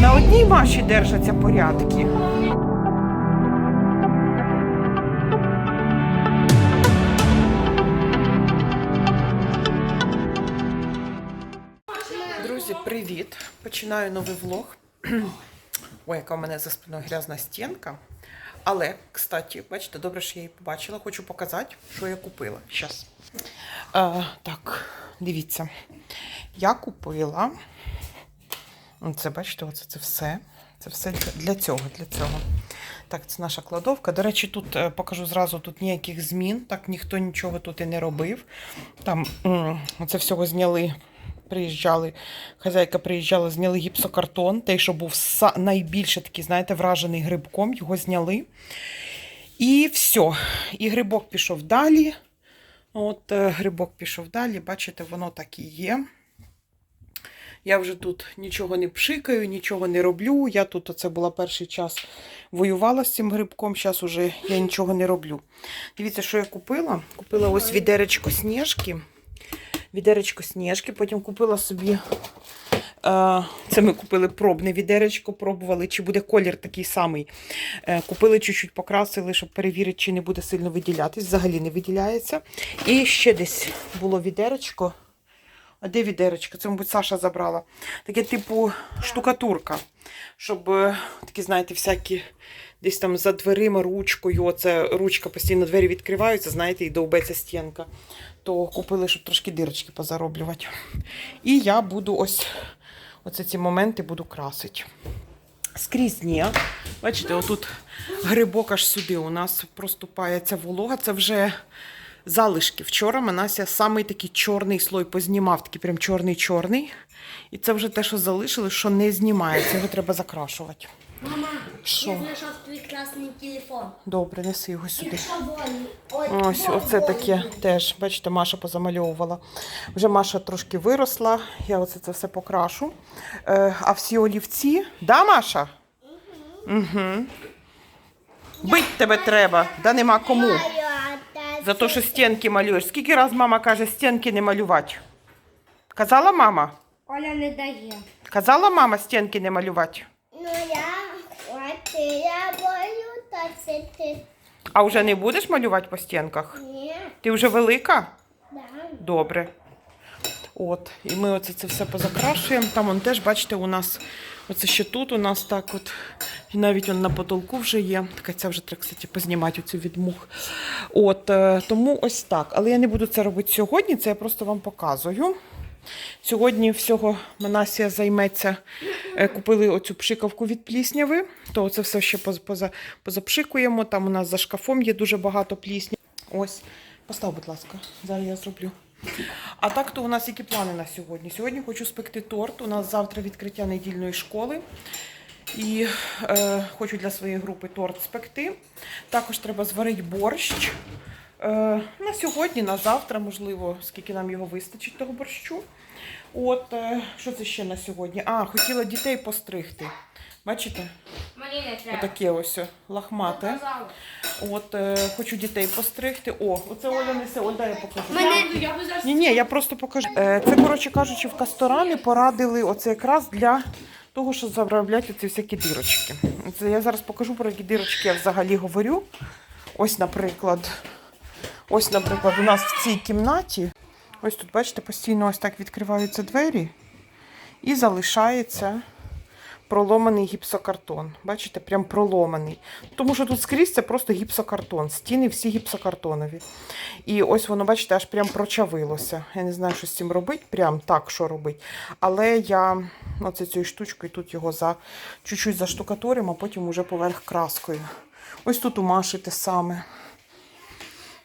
На одній маші держаться порядки. Друзі, привіт! Починаю новий влог. Ой, яка у мене за спиною грязна стінка. Але, кстати, бачите, добре, що я її побачила. Хочу показати, що я купила. Щас. Е, так, дивіться. Я купила. Ну, Це, бачите, оце це все. Це все для, цього, для цього. Так, це наша кладовка. До речі, тут е, покажу зразу, тут ніяких змін. Так ніхто нічого тут і не робив. Там м, оце всього зняли. Приїжджали, хазяйка приїжджала, зняли гіпсокартон, той, що був найбільше такий, знаєте, вражений грибком, його зняли. І все. І грибок пішов далі. От е, грибок пішов далі, бачите, воно так і є. Я вже тут нічого не пшикаю, нічого не роблю. Я тут оце була перший час воювала з цим грибком, зараз уже я нічого не роблю. Дивіться, що я купила. Купила ось відеречко сніжки. Відеречко сніжки, потім купила собі. е, Це ми купили пробне відеречко, пробували, чи буде колір такий самий. Е, Купили чуть-чуть покрасили, щоб перевірити, чи не буде сильно виділятись. Взагалі не виділяється. І ще десь було відеречко. А де відеречко? Це, мабуть, Саша забрала. Таке, типу, штукатурка. Щоб е, такі, знаєте, всякі десь там за дверима, ручкою. Оце ручка постійно двері відкриваються, знаєте, і довбеться стінка. То купили, щоб трошки дирочки позароблювати. І я буду ось оце ці моменти буду красити. Скрізь ні. Бачите, отут грибок аж сюди. У нас проступає ця волога. Це вже залишки. Вчора Манася самий такий чорний слой познімав, такий прям чорний-чорний. І це вже те, що залишили, що не знімається. Його треба закрашувати. Мама, Що? я знайшов твій класний телефон. Добре, неси його сюди. Якщо. Ой, Ось, боль, оце боль. таке теж, бачите, Маша позамальовувала. Вже Маша трошки виросла, я оце це все покрашу. Е, а всі олівці. Да, Маша? Угу. Бить тебе треба, да нема кому. За те, що стінки малюєш. Скільки раз мама каже, стінки не малювати? Казала мама? Оля не дає. Казала мама стінки не малювати? Ну я я бою та це ти. А вже не будеш малювати по стінках? Ні, Ти вже велика? да. Добре. От, і ми оце це все позакрашуємо. Там он теж, бачите, у нас оце ще тут у нас так от. І навіть он на потолку вже є. Така ця вже треба, кстати, познімати оцю від мух. От, е, тому ось так. Але я не буду це робити сьогодні, це я просто вам показую. Сьогодні всього Манасія займеться. Е, Купили оцю пшикавку від плісняви, то це все ще поза- поза- позапшикуємо. Там у нас за шкафом є дуже багато плісні. Ось, постав, будь ласка, зараз я зроблю. А так то у нас які плани на сьогодні? Сьогодні хочу спекти торт. У нас завтра відкриття недільної школи. І е, хочу для своєї групи торт спекти. Також треба зварити борщ. Е, на сьогодні, на завтра, можливо, скільки нам його вистачить, того борщу. От, е, що це ще на сьогодні? А, хотіла дітей постригти. Бачите? Мені не треба. Отаке ось лахмате. От, е, хочу дітей постригти. О, оце Оля несе. Оль, дай я покажу. Ні, ні, я просто покажу. Е, Це, коротше кажучи, в касторани порадили оце якраз для того, щоб заробляти ці всякі дирочки. Це я зараз покажу про які дирочки я взагалі говорю. Ось, наприклад, ось, наприклад, у нас в цій кімнаті. Ось тут, бачите, постійно ось так відкриваються двері і залишається проломаний гіпсокартон. Бачите, прям проломаний. Тому що тут скрізь це просто гіпсокартон. Стіни всі гіпсокартонові. І ось воно, бачите, аж прям прочавилося. Я не знаю, що з цим робити, прям так, що робити. Але я оце цією штучкою тут його за чуть-чуть заштукатуримо, а потім уже поверх краскою. Ось тут у Маші те саме.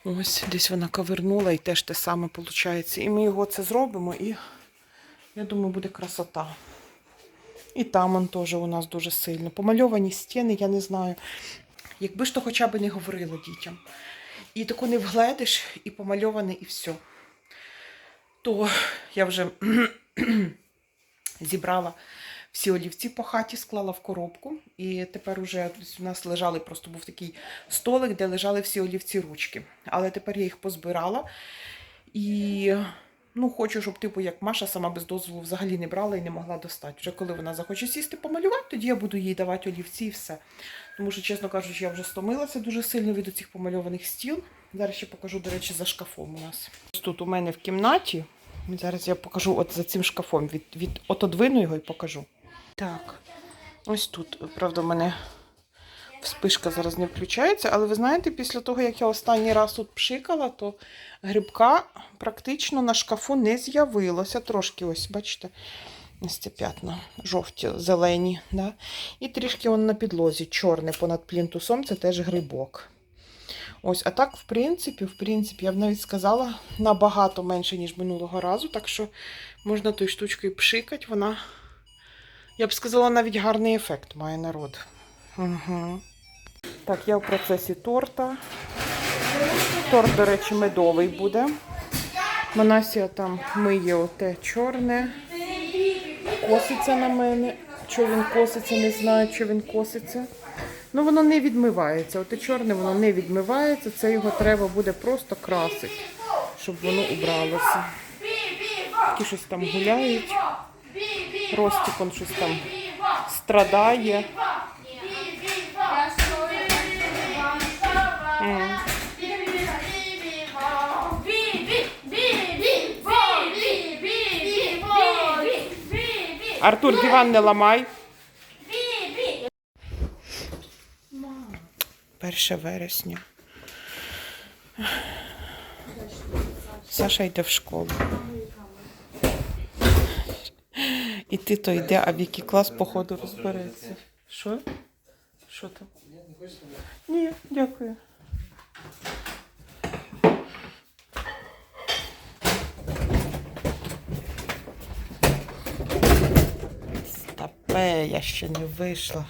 Ось десь вона кавернула і теж те саме виходить. І ми його це зробимо, і я думаю, буде красота. І там он теж у нас дуже сильно. Помальовані стіни, я не знаю. Якби ж то хоча б не говорило дітям. І таку не вгледиш, і помальоване, і все. То я вже зібрала всі олівці по хаті, склала в коробку. І тепер уже у нас лежали, просто був такий столик, де лежали всі олівці ручки. Але тепер я їх позбирала. І Ну, хочу, щоб, типу, як Маша сама без дозволу взагалі не брала і не могла достати. Вже коли вона захоче сісти помалювати, тоді я буду їй давати олівці і все. Тому що, чесно кажучи, я вже стомилася дуже сильно від цих помальованих стіл. Зараз ще покажу, до речі, за шкафом у нас. Ось Тут у мене в кімнаті. Зараз я покажу от за цим шкафом. Від, від, отодвину його і покажу. Так, ось тут, правда, в мене вспишка зараз не включається, але ви знаєте, після того, як я останній раз тут пшикала, то грибка практично на шкафу не з'явилося. Трошки, ось, бачите, ці п'ятна жовті, зелені. Да? І трішки он на підлозі, чорне понад плінтусом, це теж грибок. Ось, а так, в принципі, в принципі, я б навіть сказала, набагато менше, ніж минулого разу. Так що можна тою штучкою пшикати, вона, я б сказала, навіть гарний ефект має народ. Угу. Так, я в процесі торта. Торт, до речі, медовий буде. Манасія там миє оте чорне. Коситься на мене. Що він коситься, не знаю, що він коситься. Ну, воно не відмивається. Оте чорне, воно не відмивається. Це його треба буде просто красити, щоб воно убралося. Ті щось там гуляють. Ростик он щось там страдає. Артур, диван не ламай. 1 вересня. Саша йде в школу. І ти то йде, а в який клас, походу, розбереться. Що? Що там? Ні, дякую. Стапе, я ще не вийшла.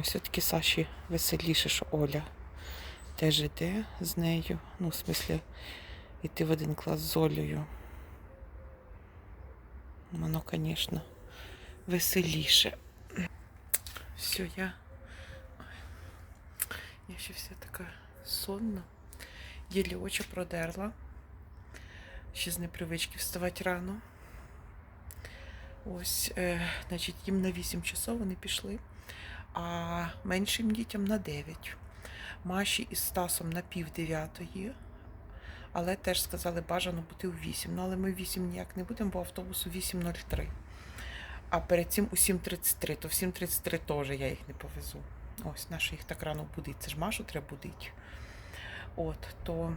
Все-таки Саші веселіше, що Оля теж іде з нею. Ну, в смислі, йти в один клас з Олею. Воно, звісно, веселіше. Все, я. Я ще вся така сонна. Єлі очі продерла. Ще з непривички вставати рано. Ось, е, значить, їм на 8 часов вони пішли, а меншим дітям на 9. Маші із Стасом на пів дев'ятої. Але теж сказали, бажано бути у 8. Ну, але ми в 8 ніяк не будемо, бо автобус у 8.03. А перед цим у 7.33. То в 7.33 теж я їх не повезу. Ось, нащо їх так рано будить. Це ж Машу треба будити. От, то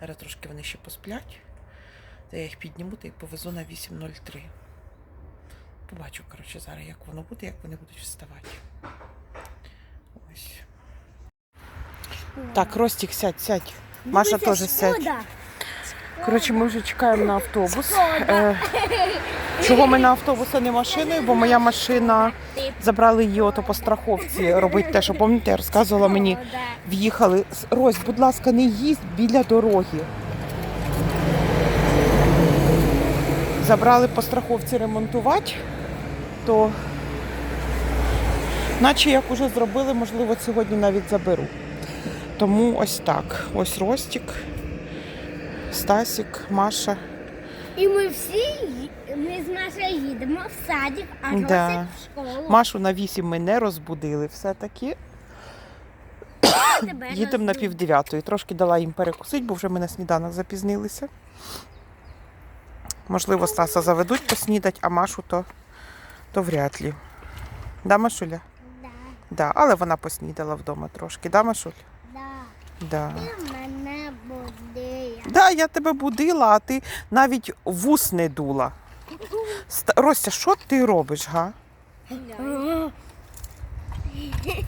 зараз трошки вони ще посплять. То я їх підніму та й повезу на 8.03. Побачу, коротше, зараз, як воно буде, як вони будуть вставати. Ось. Так, Ростік, сядь, сядь. Маша теж сядь. Коротше, ми вже чекаємо на автобус. Е, чого ми на автобус, а не машиною? Бо моя машина забрали її ото по страховці робити те, що пам'ятаєте, я розказувала мені. В'їхали. Рось, будь ласка, не їздь біля дороги. Забрали по страховці ремонтувати, то наче як уже зробили, можливо, сьогодні навіть заберу. Тому ось так. Ось Ростік, Стасік, Маша. І ми всі, ми з Машею їдемо в садик, а Да. Росик в школу. Машу на 8 ми не розбудили все-таки. Їдемо на пів дев'ятої. Трошки дала їм перекусити, бо вже ми на сніданок запізнилися. Можливо, Стаса заведуть поснідати, а Машу то, то вряд ли. Да, Машуля? Да, Да, але вона поснідала вдома трошки, да, Машуль? да. Да. Ти мене будила. Да, я тебе будила, а ти навіть вус не дула. Ростя, що ти робиш, га?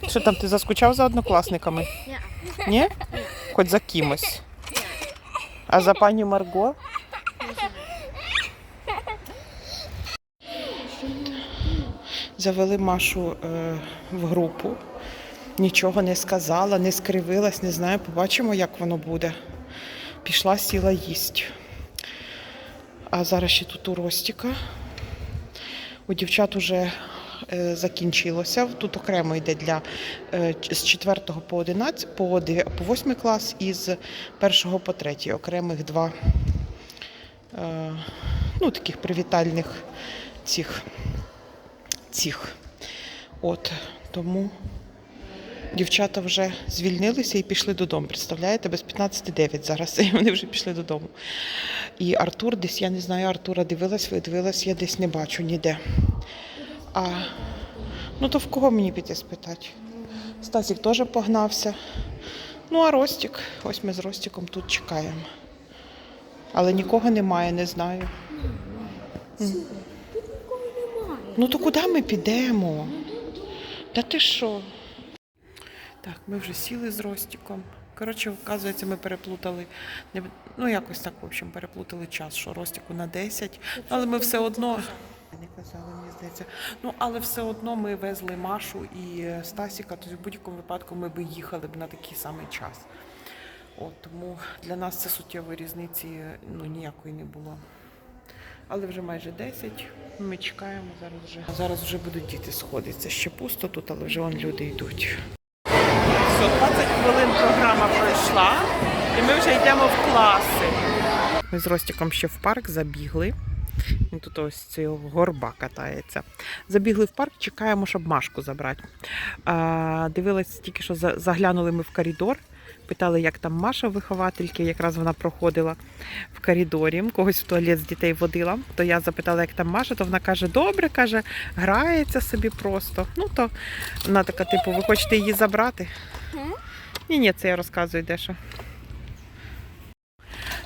Що там, ти заскучав за однокласниками? Ні. Ні? Хоч за кимось. А за пані Марго? Завели Машу е, в групу. Нічого не сказала, не скривилась, не знаю. Побачимо, як воно буде. Пішла, сіла їсть. А зараз ще тут у Ростіка. У дівчат уже е, закінчилося. Тут окремо йде для е, з 4 по 11, по, 9, по 8 клас і з 1 по 3. Окремих два ну, таких привітальних цих, цих. От, тому дівчата вже звільнилися і пішли додому. Представляєте, без 15-9 зараз і вони вже пішли додому. І Артур десь, я не знаю, Артура дивилась, дивилась, я десь не бачу ніде. А ну то в кого мені піти спитати? Стасік теж погнався. Ну, а Ростік, ось ми з Ростіком тут чекаємо. Але нікого немає, не знаю. Ну то куди ми підемо? Та ти що? Так, ми вже сіли з Ростіком. Коротше, вказується, ми переплутали. Ну, якось так, в общем, переплутали час, що Ростіку на 10. Але ми все одно. Не казали, мені здається. Ну, але все одно ми везли Машу і е, Стасіка, то в будь-якому випадку ми би їхали б на такий самий час. От, тому для нас це суттєвої різниці ну, ніякої не було. Але вже майже 10. Ми чекаємо зараз вже. Зараз вже будуть діти сходитися. Ще пусто тут, але вже вон люди йдуть. Все, 20 хвилин програма пройшла, і ми вже йдемо в класи. Ми з Ростіком ще в парк забігли. Він тут ось цього горба катається. Забігли в парк, чекаємо, щоб Машку забрати. А, дивилась тільки, що за- заглянули ми в коридор. Питали, як там Маша виховательки, якраз вона проходила в коридорі, когось в туалет з дітей водила. То я запитала, як там Маша, то вона каже, добре, каже, грається собі просто. Ну то вона така, типу, ви хочете її забрати? Ні, ні, це я розказую дещо.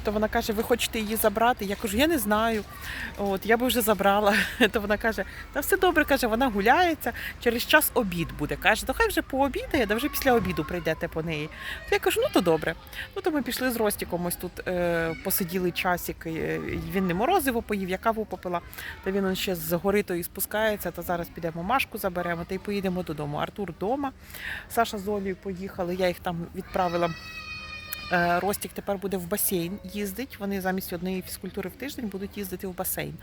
То вона каже, ви хочете її забрати? Я кажу, я не знаю. От, я би вже забрала. То вона каже, та все добре, каже, вона гуляється, через час обід буде. Каже, то хай вже пообідає, да вже після обіду прийдете по неї. То я кажу, ну то добре. Ну то ми пішли з Ростіком, ось тут е, посиділи часик. Він не морозиво поїв, я каву попила. Та він ще з гори тої спускається, то зараз підемо Машку заберемо та й поїдемо додому. Артур вдома. Саша з Олею поїхали, я їх там відправила. Е, Ростік тепер буде в басейн їздить. Вони замість однієї фізкультури в тиждень будуть їздити в басейн.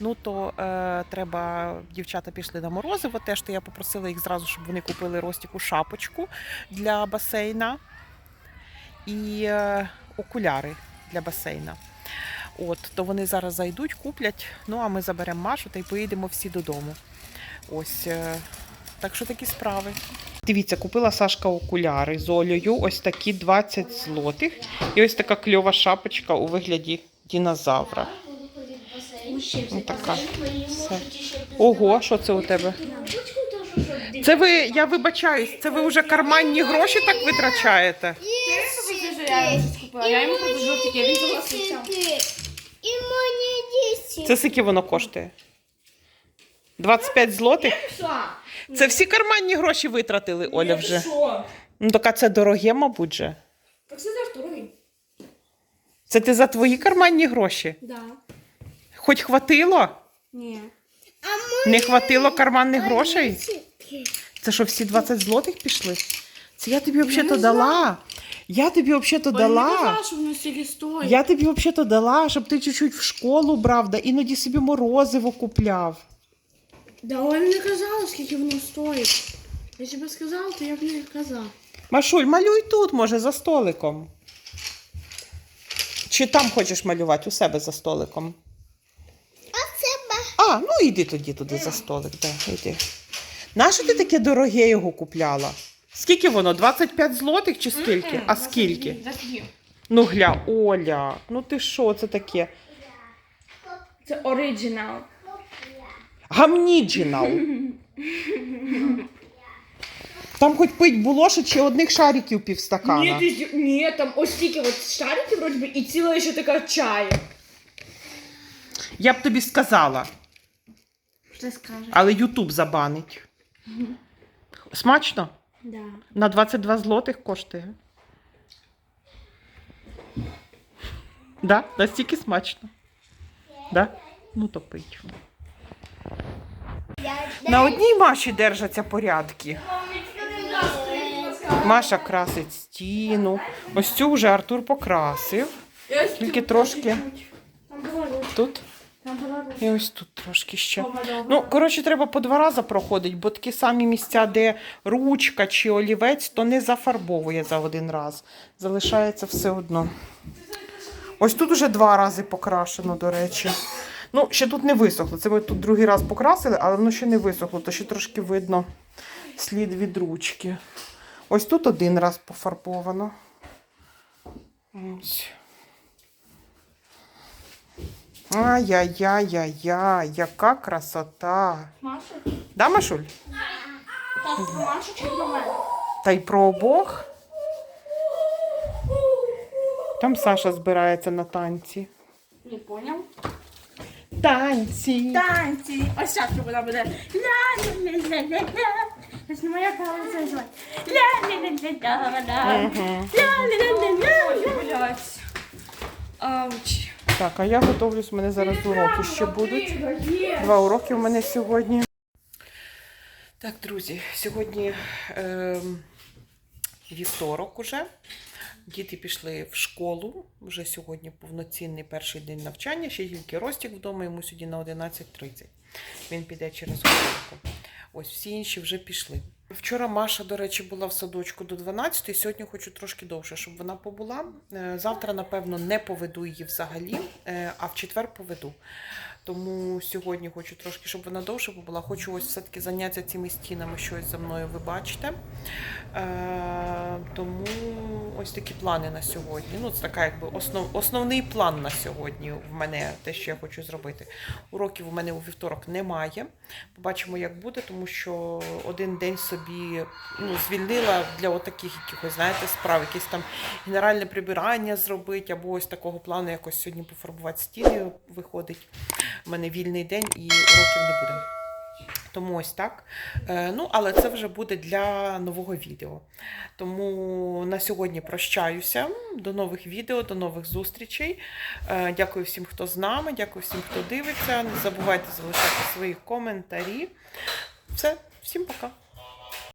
Ну то е, треба, дівчата пішли на морозиво. Теж то я попросила їх зразу, щоб вони купили Ростіку шапочку для басейна і е, окуляри для басейна. От, то вони зараз зайдуть, куплять. Ну а ми заберемо Машу та й поїдемо всі додому. Ось е, так що такі справи. Дивіться, купила Сашка окуляри з Олею, ось такі 20 злотих. І ось така кльова шапочка у вигляді динозавра. Ось така. Все. Ого, що це у тебе? Це ви, я вибачаюсь, це ви вже карманні гроші так витрачаєте? Я йому. І мені. Це скільки воно коштує? 25 злотих? Це всі карманні гроші витратили, Оля вже. Що? Ну, так а це дороге, мабуть же. Так це теж дорогий. Це ти за твої карманні гроші? Да. Хоч хватило? Ні. Не хватило карманних грошей? Це що, всі 20 злотих пішли? Це я тобі взагалі-то дала. Я тобі взагалі-то дала. Я тобі взагалі-то дала, щоб ти чуть-чуть в школу брав, да іноді собі морозиво купляв. Да Оля не казала, скільки воно стоїть. Якщо б сказала, то я б не казав. Машуль, малюй тут, може, за столиком. Чи там хочеш малювати у себе за столиком? А ну йди тоді туди за столик, да, йди. Нащо ти таке дороге його купляла? Скільки воно? 25 злотих чи скільки? А скільки? Скільки? Ну гля, Оля, ну ти що це таке? Це оригінал. Гамніджінал. Там хоч пить було, що чи одних шариків півстакана. Ні, ти, ні, там ось стільки от шариків, вроді би, і ціла ще така чая. Я б тобі сказала, Що ти скажеш? але Ютуб забанить. Смачно? Да. На 22 злотих коштує. Да? Настільки смачно. Да? Ну то пить. На одній Маші держаться порядки. Маша красить стіну. Ось цю вже Артур покрасив. Тільки трошки тут і ось тут трошки ще. Ну, коротше, треба по два рази проходити, бо такі самі місця, де ручка чи олівець, то не зафарбовує за один раз. Залишається все одно. Ось тут уже два рази покрашено, до речі. Ну, ще тут не висохло. Це ми тут другий раз покрасили, але воно ще не висохло, то ще трошки видно слід від ручки. Ось тут один раз пофарбовано. Ось. Ай-яй-яй-яй-яй, яка красота. Маша? Да, Машуль? Так, Маша чи до мене? Та й про обох. Там Саша збирається на танці. Не поняв. Танці. Танці. Ось так вона буде. Ля-ля-ля-ля-ля. Це ж не моя палиця звати. Ля-ля-ля-ля-ля. Мгм. Ля-ля-ля-ля-ля. Ауч. Так, а я готовлюсь, у мене зараз уроки ще будуть. Два уроки у мене сьогодні. Так, друзі, сьогодні ем, вівторок уже. Діти пішли в школу. Вже сьогодні повноцінний перший день навчання. Ще тільки Ростік вдома, йому сьогодні на 11.30. Він піде через годинку. Ось всі інші вже пішли. Вчора Маша, до речі, була в садочку до 12, сьогодні хочу трошки довше, щоб вона побула. Е, Завтра, напевно, не поведу її взагалі, е, а в четвер поведу. Тому сьогодні хочу трошки, щоб вона довше побула. Хочу ось все-таки зайнятися цими стінами, щось за мною ви бачите. Е, тому ось такі плани на сьогодні. Ну, це така якби основ, основний план на сьогодні в мене, те, що я хочу зробити. Уроків у мене у вівторок немає. Побачимо, як буде, тому що один день собі ну, звільнила для отаких якихось, знаєте, справ, якесь там генеральне прибирання зробити, або ось такого плану якось сьогодні пофарбувати стіни виходить. У мене вільний день і уроків не буде. Тому ось так. Е, Ну, але це вже буде для нового відео. Тому на сьогодні прощаюся. До нових відео, до нових зустрічей. Е, Дякую всім, хто з нами, дякую всім, хто дивиться. Не забувайте залишати свої коментарі. Все, всім пока.